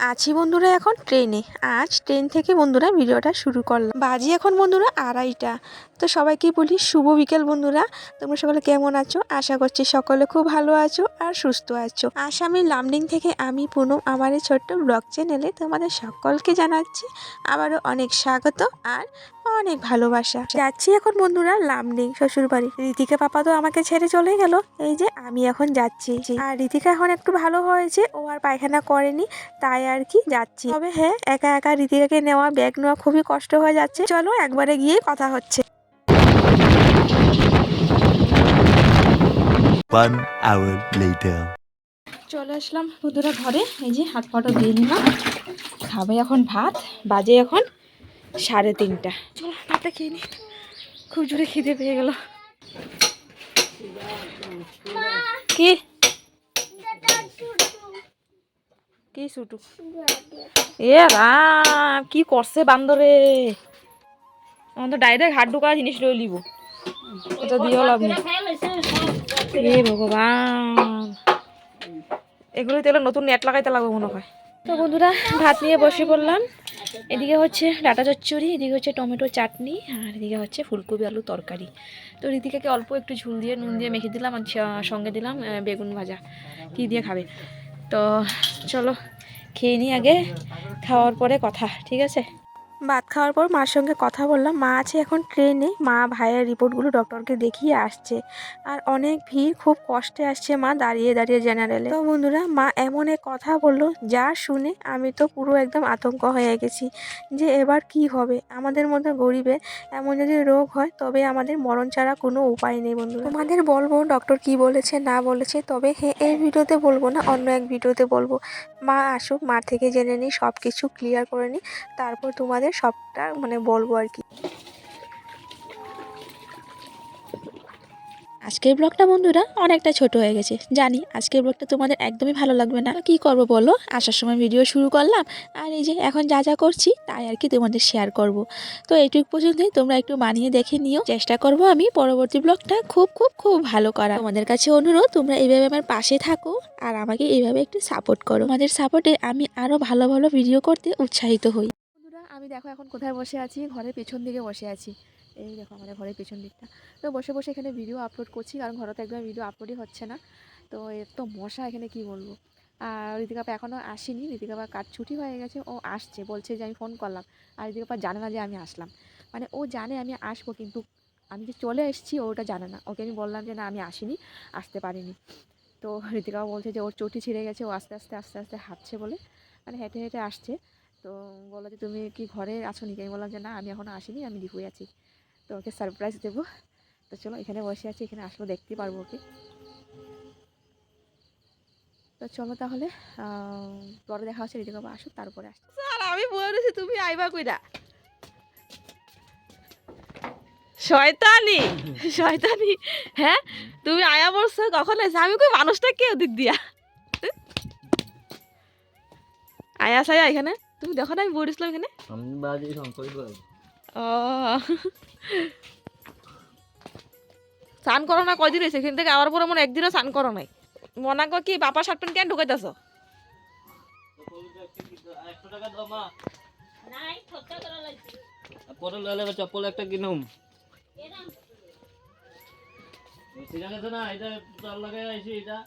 আছি বন্ধুরা এখন ট্রেনে আজ ট্রেন থেকে বন্ধুরা ভিডিওটা শুরু করলাম। বাজি এখন বন্ধুরা আড়াইটা। তো সবাইকে বলি শুভ বিকেল বন্ধুরা। তোমরা সকলে কেমন আছো? আশা করছি সকলে খুব ভালো আছো আর সুস্থ আছো। আসামের লামডিং থেকে আমি পুনম আমার এই ছোট্ট ব্লগ চ্যানেলে তোমাদের সকলকে জানাচ্ছি আবারও অনেক স্বাগত আর অনেক ভালোবাসা। যাচ্ছি এখন বন্ধুরা লামডিং শ্বশুর বাড়ি ঋতিকা পাপা তো আমাকে ছেড়ে চলে গেল। এই যে আমি এখন যাচ্ছি। আর ঋতিকা এখন একটু ভালো হয়েছে। ও আর পায়খানা করেনি, তাই আর কি যাচ্ছি। তবে হ্যাঁ একা একা ঋতিকাকে নেওয়া ব্যাগ নেওয়া খুবই কষ্ট হয়ে যাচ্ছে। চলো একবারে গিয়ে কথা হচ্ছে। One hour later. চলে আসলাম বন্ধুরা ঘরে। এই যে হাত পাটা দিয়ে নিলাম। খাবে এখন ভাত। বাজে এখন সাড়ে তিনটা। চলো ভাতটা খেয়ে নি। খুব জোরে খিদে পেয়ে গেল। কি? কি ছুটু এ রাম কি করছে বান্দরে? আমাদের ডাইরেক্ট হাত ঢোকা জিনিস লই লিব। এটা দিয়েও লাভ নেই। এ ভগবান। এগুলো তেলে নতুন নেট লাগাইতে লাগবে মনে হয়। তো বন্ধুরা ভাত নিয়ে বসে পড়লাম। এদিকে হচ্ছে ডাটা চচ্চড়ি এদিকে হচ্ছে টমেটো চাটনি আর এদিকে হচ্ছে ফুলকপি আলু তরকারি। তো ঋতিকাকে অল্প একটু ঝুল দিয়ে নুন দিয়ে মেখে দিলাম আর সঙ্গে দিলাম বেগুন ভাজা। কি দিয়ে খাবে? তো চলো খেয়ে নিই আগে খাওয়ার পরে কথা ঠিক আছে? ভাত খাওয়ার পর মার সঙ্গে কথা বললাম, মা আছে এখন ট্রেনে। মা ভাইয়ের রিপোর্টগুলো ডক্টরকে দেখিয়ে আসছে। আর অনেক ভিড়, খুব কষ্টে আসছে মা দাঁড়িয়ে দাঁড়িয়ে জেনারেলে। তো বন্ধুরা, মা এমন এক কথা বলল, যা শুনে আমি তো পুরো একদম আতঙ্ক হয়ে গেছি যে এবার কি হবে? আমাদের মধ্যে গরিবে এমন যদি রোগ হয়, তবে আমাদের মরণ ছাড়া কোনো উপায় নেই বন্ধুরা। তোমাদের বলব, ডক্টর কি বলেছে, না বলেছে, তবে হ্যাঁ এই ভিডিওতে বলব না, অন্য এক ভিডিওতে বলব। মা আসুক, মার থেকে জেনে নিই সব কিছু ক্লিয়ার করে নিই, তারপর তোমাদের সবটা মানে বলব আর কি। আজকের ব্লগটা বন্ধুরা অনেকটা ছোট হয়ে গেছে, জানি আজকের ব্লগটা তোমাদের একদমই ভালো লাগবে না। কি করব বলো? আসার সময় ভিডিও শুরু করলাম, আর এই যে এখন যা যা করছি তাই আর কি তোমাদের শেয়ার করব। তো এইটুকু পর্যন্তই তোমরা একটু বানিয়ে দেখে নিও। চেষ্টা করব আমি পরবর্তী ব্লগটা খুব খুব খুব ভালো করা তোমাদের কাছে অনুরোধ, তোমরা এইভাবে আমার পাশে থাকো আর আমাকে এইভাবে একটু সাপোর্ট করো। আমাদের সাপোর্টে আমি আরও ভালো ভালো ভিডিও করতে উৎসাহিত হই। দেখো এখন কোথায় বসে আছি? ঘরের পেছন দিকে বসে আছি। এই দেখো আমাদের ঘরের পেছন দিকটা। তো বসে বসে এখানে ভিডিও আপলোড করছি, কারণ ঘরে তো একদম ভিডিও আপলোডই হচ্ছে না। তো এত মশা এখানে কি বলব? আর ঋতিকাপা এখনও আসেনি। ঋতিকাপা কাজ ছুটি হয়ে গেছে, ও আসছে। বলছে যে আমি ফোন করলাম। আর ঋতিকাপা জানে না যে আমি আসলাম। মানে ও জানে আমি আসব, কিন্তু আমি যে চলে এসেছি ওটা জানে না। ওকে আমি বললাম যে না, আমি আসিনি, আসতে পারিনি। তো ঋতিকাও বলছে যে ওর চটি ছিঁড়ে গেছে, ও আস্তে আস্তে আস্তে আস্তে হাঁটছে বলে। মানে হেঁটে হেঁটে আসছে। তো বলল যে, তুমি কি ঘরে আছো নাকি? আমি বললাম যে, না, আমি এখনও আসিনি, আমি ডিপুই আছি। তো ওকে সারপ্রাইজ দেবো। তো চলো, এখানে বসে আছি, এখানে আসলে দেখতে পারব ওকে। তো চলো তাহলে পরে দেখা হচ্ছে ঋতিকা বাবা আসুক তারপরে আসছে। স্যার, আমি বলেছি তুমি আইবা কইরা। শয়তানি শয়তানি হ্যাঁ? তুমি আয়া বলছো কখন এসে আমি কই, মানুষটা কে ওদিক দিয়া? আয়া সায়া এখানে? তুমি দেখো না আমি বলেছিলাম এখানে? স্নান করো না কয়দিন হয়েছে? এখান থেকে আবার পরে মনে একদিনও স্নান করো নাই। মনে কর কি বাপা শার্ট প্যান্ট কেন ঢুকাইতেছ? চপ্পল একটা কিনুম। এটা লাগাই আইছি এটা।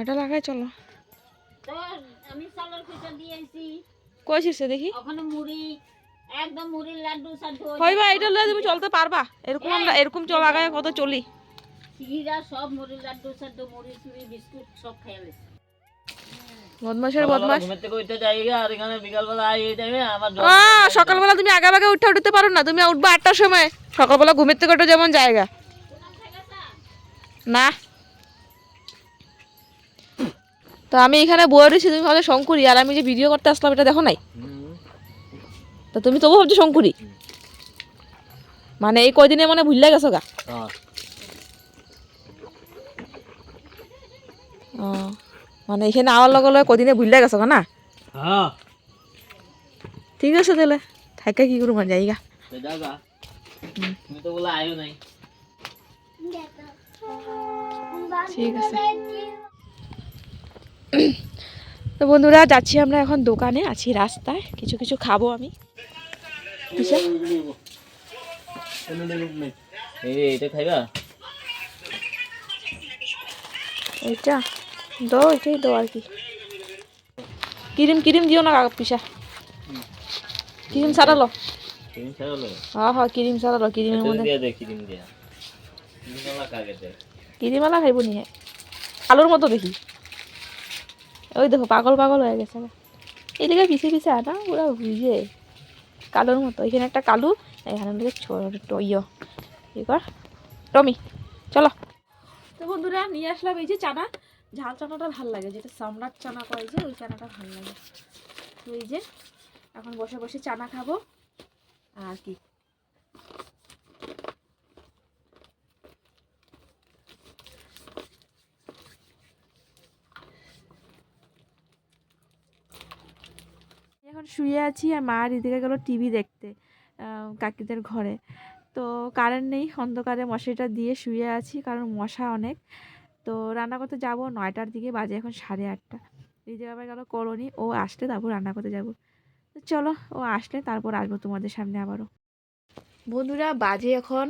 এটা লাগাই চলো। আমি দিয়েছি কইছিস দেখি? ওখানে মুড়ি একদম মুড়ির লাড্ডু সাড্ডু হইবা এটা লয়ে তুমি চলতে পারবা। এরকম আমরা এরকম চল আগায় কত চলি। সিগিরা সব মুড়ির লাড্ডু সাড্ডু মুড়ি চুড়ি বিস্কুট সব খেয়ে গেছে বদমাসের বদমাস থেকে উঠতে আর এখানে বিকালবেলা আই এই টাইমে আমার সকালবেলা তুমি আগে আগে উঠে উঠতে পারো না। তুমি উঠবা আটটার সময়। সকালবেলা ঘুমের থেকে যেমন জায়গা। না। তো আমি এখানে বয়ে রয়েছি তুমি ভাবছ শঙ্কুরি আর আমি যে ভিডিও করতে আসলাম এটা দেখো নাই? তো তুমি তবু ভাবছ শঙ্কুরি মানে এই কয়দিনে মানে ভুললে গেছো গা। মানে এখানে আওয়ার লগে লগে কদিনে ভুললে গেছো গা না? হ্যাঁ। ঠিক আছে তাহলে থাকে কি করব জায়গা তো যাগা তুমি তো বলে আয়ো নাই। ঠিক আছে। তো বন্ধুরা যাচ্ছি আমরা এখন দোকানে আছি রাস্তায়। কিছু কিছু খাব আমি। এটা খাইবা? এইটা? এটাই আর কি। ক্রিম ক্রিম দিও না কাকা পিসা। ক্রিম সারালো ক্রিম হ্যাঁ হ্যাঁ ক্রিম সারালো ক্রিমের মধ্যে। ক্রিমওয়ালা খাইব নি আলুর মতো দেখি। ওই দেখো, পাগল পাগল হয়ে গেছে এই দিকে পিছিয়ে পিছিয়ে আনা, ওরা বুঝে। কালোর মতো, এখানে একটা কালু, এখানে ইয়। কর টমি, চলো। তো বন্ধুরা, নিয়ে আসলাম এই যে চানা। ঝাল চানাটা ভালো লাগে, যেটা সম্রাট চানা কয় যে, ওই চানাটা ভালো লাগে। তো এই যে, এখন বসে বসে চানা খাব। আর কি? এখন শুয়ে আছি আর মা এদিকে গেলো টিভি দেখতে কাকিদের ঘরে। তো কারেন্ট নেই, অন্ধকারে মশারিটা দিয়ে শুয়ে আছি কারণ মশা অনেক। তো রান্না করতে যাব, নয়টার দিকে বাজে এখন সাড়ে আটটা। জায়গায় আবার গেলো কলোনি, ও আসলে তারপর রান্না করতে যাব। তো চলো, ও আসলে তারপর আসব তোমাদের সামনে আবারও। বন্ধুরা, বাজে এখন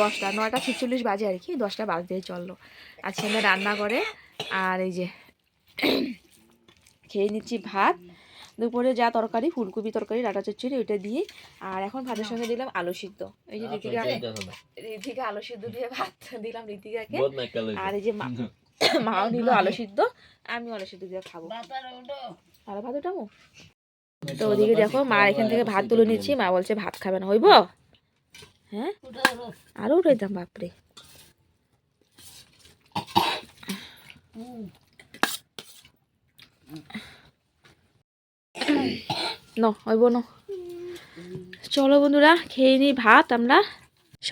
দশটা, নয়টা ছেচল্লিশ বাজে আর কি, দশটা বাজতেই চলল। আজকে আমরা রান্না করে আর এই যে, খেয়ে নিচ্ছি ভাত। দুপুরে যা তরকারি ফুলকপি তরকারি ডাটা চচ্চড়ি ওইটা দিয়ে আর এখন ভাতের সঙ্গে দিলাম আলু সিদ্ধ। এই যে ঋতিকা ঋতিকা আলু সিদ্ধ দিয়ে ভাত দিলাম ঋতিকাকে। কালো আর এই যে মাও নিল আলু সিদ্ধ আমিও আলু সিদ্ধ দিয়ে খাব। আর ভাত উঠাবো তো ওদিকে দেখো মা এখান থেকে ভাত তুলে নিচ্ছি। মা বলছে ভাত খাবে না। হইব? হ্যাঁ? আরও দাম বাপরে। ন হইব ন। চলো বন্ধুরা খেয়ে নিই ভাত আমরা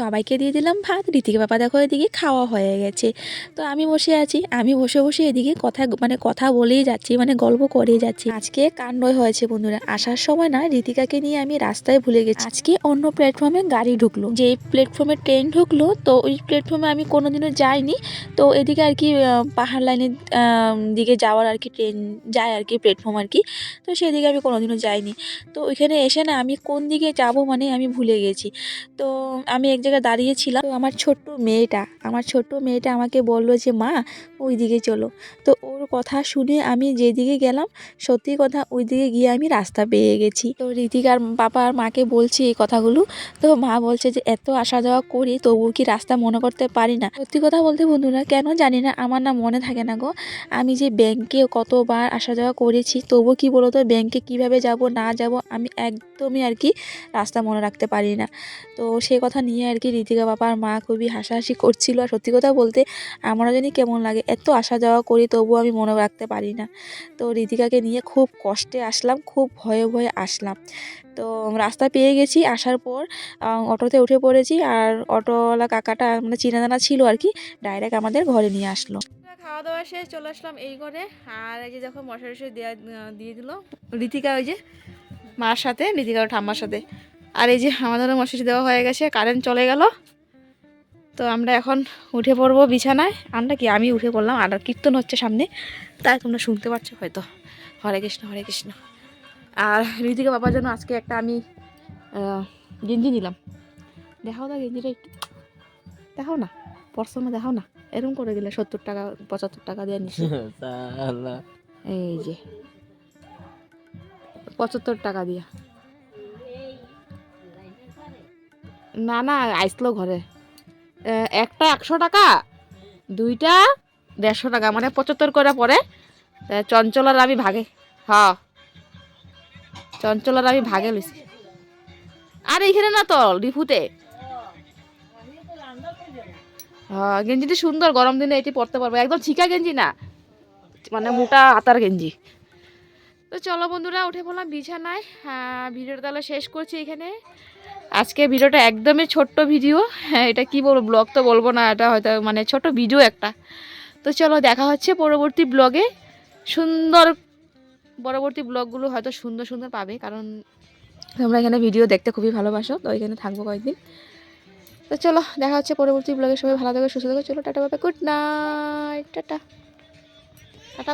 সবাইকে দিয়ে দিলাম ভাত। ঋতিকে বাবা দেখো এদিকে খাওয়া হয়ে গেছে। তো আমি বসে আছি, আমি বসে বসে এদিকে কথা মানে কথা বলেই যাচ্ছি মানে গল্প করেই যাচ্ছি। আজকে কাণ্ডই হয়েছে বন্ধুরা, আসার সময় না ঋতিকাকে নিয়ে আমি রাস্তায় ভুলে গেছি। আজকে অন্য প্ল্যাটফর্মে গাড়ি ঢুকলো যে প্ল্যাটফর্মে ট্রেন ঢুকলো, তো ওই প্ল্যাটফর্মে আমি কোনোদিনও যাইনি। তো এদিকে আর কি পাহাড় লাইনের দিকে যাওয়ার আর কি ট্রেন যায় আর কি প্ল্যাটফর্ম আর কি। তো সেদিকে আমি কোনোদিনও যাইনি। তো ওইখানে এসে না আমি কোন দিকে যাব মানে আমি ভুলে গেছি। তো আমি এক জায়গায় দাঁড়িয়েছিলাম। তো আমার ছোট্ট মেয়েটা, আমার ছোট্ট মেয়েটা আমাকে বলল যে, মা ওই দিকে চলো। তো ওর কথা শুনে আমি যেদিকে গেলাম, সত্যি কথা ওই দিকে গিয়ে আমি রাস্তা পেয়ে গেছি। তো ঋতিকার বাবা আর মাকে বলছি এই কথাগুলো। তো মা বলছে যে, এত আসা যাওয়া করি তবুও কি রাস্তা মনে করতে পারি না? সত্যি কথা বলতে বন্ধুরা, কেন জানি না, আমার না মনে থাকে না গো। আমি যে ব্যাংকে কতবার আসা যাওয়া করেছি তবু কি বলতো, ব্যাংকে কীভাবে যাব, না যাব, আমি একদমই আর কি রাস্তা মনে রাখতে পারি না। তো সেই কথা নিয়ে আর কি ঋতিকা বাবা আর মা খুবই হাসাহাসি করছিল। আর সত্যি কথা বলতে আমারও জানি কেমন লাগে, এত আসা যাওয়া করি তবুও আমি মনে রাখতে পারি না। তো ঋতিকাকে নিয়ে খুব কষ্টে আসলাম, খুব ভয়ে ভয়ে আসলাম। তো রাস্তা পেয়ে গেছি, আসার পর অটোতে উঠে পড়েছি আর অটোওয়ালা কাকাটা মানে চিনা জানা ছিল আর কি ডাইরেক্ট আমাদের ঘরে নিয়ে আসলো। খাওয়া দাওয়া শেষ, চলে আসলাম এই ঘরে। আর এই যে যখন টশারি দেওয়া দিয়ে দিল। ঋতিকা ওই যে মার সাথে ঋতিকা ঠাম্মার সাথে। আর এই যে আমাদেরও মশারি দেওয়া হয়ে গেছে কারেন্ট চলে গেল। তো আমরা এখন উঠে পড়ব বিছানায়। আমরা কি? আমি উঠে পড়লাম আর কীর্তন হচ্ছে সামনে। তাই তোমরা শুনতে পাচ্ছ হয়তো। হরে কৃষ্ণ হরে কৃষ্ণ। আর ঋতিকা বাবার জন্য আজকে একটা আমি গেঞ্জি নিলাম। দেখাও না গেঞ্জিটা একটু। দেখাও না পরশন দেখাও না। এরকম করে দিলে সত্তর টাকা পঁচাত্তর টাকা দিয়ে সালা। এই যে পঁচাত্তর টাকা দিয়া। না না, আইসলো ঘরে। একটা একশো টাকা, দুইটা দেড়শো টাকা মানে পঁচাত্তর করে পরে চঞ্চলার আমি ভাগে হ্যাঁ চঞ্চলার আমি ভাগে লইছি। আর এইখানে না তো ডিপুতে হ্যাঁ গেঞ্জিটি সুন্দর, গরম দিনে এটি পরতে পারব। একদম ছিকা গেঞ্জি না মানে মোটা আতার গেঞ্জি। তো চলো বন্ধুরা, উঠে পড়লাম বিছানায়। হ্যাঁ ভিডিওটা তাহলে শেষ করছি এখানে। আজকে ভিডিওটা একদমই ছোট্ট ভিডিও। হ্যাঁ এটা কি বলব, ব্লগ তো বলব না, এটা হয়তো মানে ছোট ভিডিও একটা। তো চলো দেখা হচ্ছে পরবর্তী ব্লগে। সুন্দর, পরবর্তী ব্লগগুলো হয়তো সুন্দর সুন্দর পাবে, কারণ তোমরা এখানে ভিডিও দেখতে খুবই ভালোবাসো, তো এখানে থাকব কয়েকদিন। তো চলো, দেখা হচ্ছে পরবর্তী ব্লগে। সবাই ভালো থাকো, সুস্থ থাকো। চলো, টাটা, বাবা, গুড নাইট, টাটা। টাটা